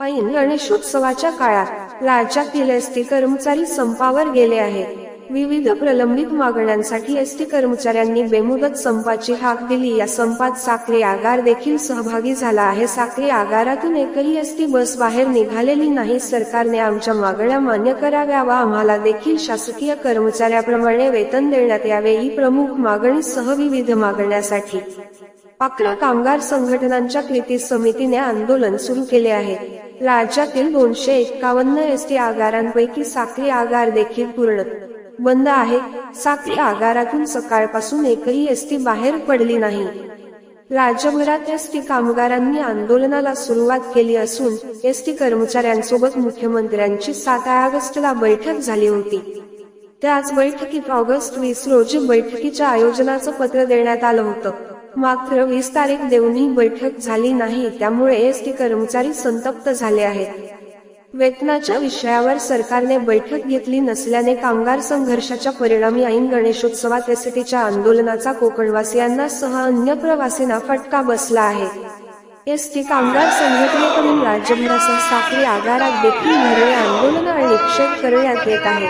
ऐन गणेशोत्सवाच्या काळात राज्यातील एसटी कर्मचारी संपावर गेले आहेत. विविध प्रलंबित मागण्यांसाठी एसटी कर्मचाऱ्यांनी बेमुदत संपाची हाक दिली. या संपात साखरे आगार देखील सहभागी झाला आहे. साखरे आगारातून एकही एसटी बस बाहेर निघालेली नाही. सरकारने आमच्या मागण्या मान्य कराव्या व आम्हाला देखील शासकीय कर्मचाऱ्याप्रमाणे वेतन देण्यात यावे. ही प्रमुख मागणीसह विविध मागण्यासाठी. पाकळ कामगार संघटनांच्या कृती समितीने आंदोलन सुरू केले आहे. राज्यातील दोनशे एक्कावन्न एसटी आगारांपैकी साखळी आगार देखील पूर्ण. बंद आहे. साखळी आगारातून सकाळपासून एकही एसटी बाहेर पडली नाही. राज्यभरात एस टी कामगारांनी आंदोलनाला सुरुवात केली असून एस टी कर्मचाऱ्यांसोबत मुख्यमंत्र्यांची सात ऑगस्टला बैठक झाली होती. त्याच बैठकीत ऑगस्ट वीस रोजी बैठकीच्या आयोजनाचं पत्र देण्यात आलं होतं. मात्र वीस तारीख देऊनही बैठक झाली नाही त्यामुळे एसटी कर्मचारी संतप्त झाले आहेत. वेतनाच्या विषयावर सरकारने बैठक घेतली नसल्याने कामगार संघर्षाच्या परिणामी ऐन गणेशोत्सवात एसटीच्या आंदोलनाचा कोकणवासियांना सह अन्य प्रवासींना फटका बसला आहे. एसटी कामगार संघटनेकडून राज्यभरासह साखळी आगारात देखील निर्णय आंदोलन आणि निक्षेप करण्यात येत आहे.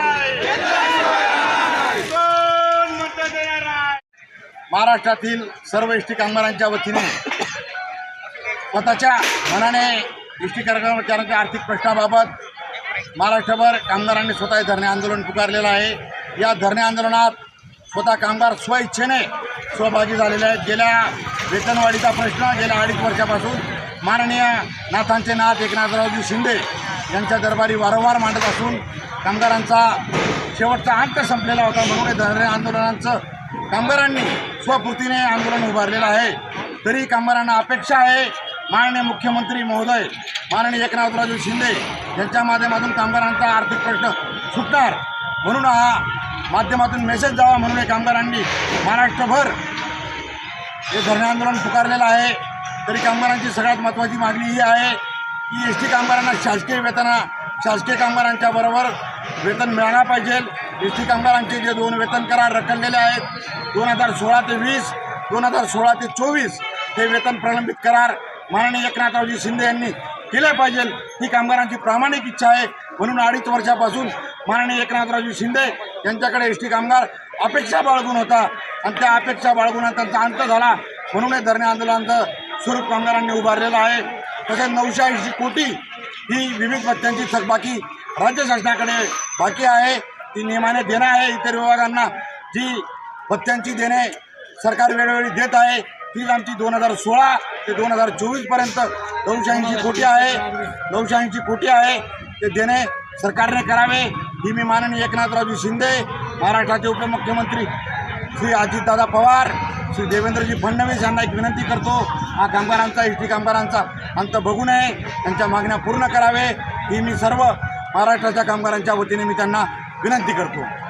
महाराष्ट्रातील सर्व एस टी कामगारांच्या वतीने स्वतःच्या मनाने एस टी कर्मचाऱ्यांच्या आर्थिक प्रश्नाबाबत महाराष्ट्रभर कामगारांनी स्वतः धरणे आंदोलन पुकारलेलं आहे. या धरणे आंदोलनात स्वतः कामगार स्वइच्छेने सहभागी झालेले आहेत. गेल्या वेतनवाढीचा प्रश्न गेल्या अडीच वर्षापासून माननीय नाथांचे नाथ एकनाथरावजी शिंदे यांच्या दरबारी वारंवार मांडत असून कामगारांचा शेवटचा अंत संपलेला होता म्हणून हे धरणे आंदोलनांचं कामगारांनी स्वपूर्तीने आंदोलन उभारलेलं आहे. तरी कामगारांना अपेक्षा आहे. माननीय मुख्यमंत्री महोदय माननीय एकनाथराजू शिंदे यांच्या माध्यमातून कामगारांचा आर्थिक प्रश्न सुटणार. म्हणून हा माध्यमातून मेसेज जावा म्हणून हे कामगारांनी महाराष्ट्रभर हे धरणे आंदोलन पुकारलेलं आहे. तरी कामगारांची सगळ्यात महत्त्वाची मागणी ही आहे की एस टी कामगारांना शासकीय वेतना शासकीय कामगारांच्या बरोबर वेतन मिळायला पाहिजे. एस टी कामगारांचे जे दोन वेतन करार रखडलेले आहेत दोन हजार सोळा ते वीस दोन हजार सोळा ते चोवीस हे वेतन प्रलंबित करार माननीय एकनाथरावजी शिंदे यांनी केले पाहिजे. ही कामगारांची प्रामाणिक इच्छा आहे. म्हणून अडीच वर्षापासून माननीय एकनाथरावजी शिंदे यांच्याकडे एस टी कामगार अपेक्षा बाळगून होता. आणि त्या अपेक्षा बाळगून त्यांचा अंत झाला. म्हणून हे धरणे आंदोलनाचं स्वरूप कामगारांनी उभारलेलं आहे. तसेच नऊशे ऐंशी कोटी ही विविध भत्त्यांची थकबाकी राज्य शासनाकडे बाकी आहे. ती नियमाने देणं आहे इतर विभागांना. जी भत्त्यांची देणे सरकार वेळोवेळी देत आहे तीच आमची दोन हजार सोळा ते दोन हजार चोवीसपर्यंत नऊशे कोटी आहे. नऊशे कोटी आहे. ते देणे सरकारने करावे ही मी माननीय एकनाथरावजी शिंदे महाराष्ट्राचे उपमुख्यमंत्री श्री अजितदादा पवार श्री देवेंद्रजी फडणवीस यांना एक विनंती करतो हा कामगारांचा एस टी कामगारांचा अंत बघू नये त्यांच्या मागण्या पूर्ण करावे. ही मी सर्व महाराष्ट्राच्या कामगारांच्या वतीने मी त्यांना विनंती करतो.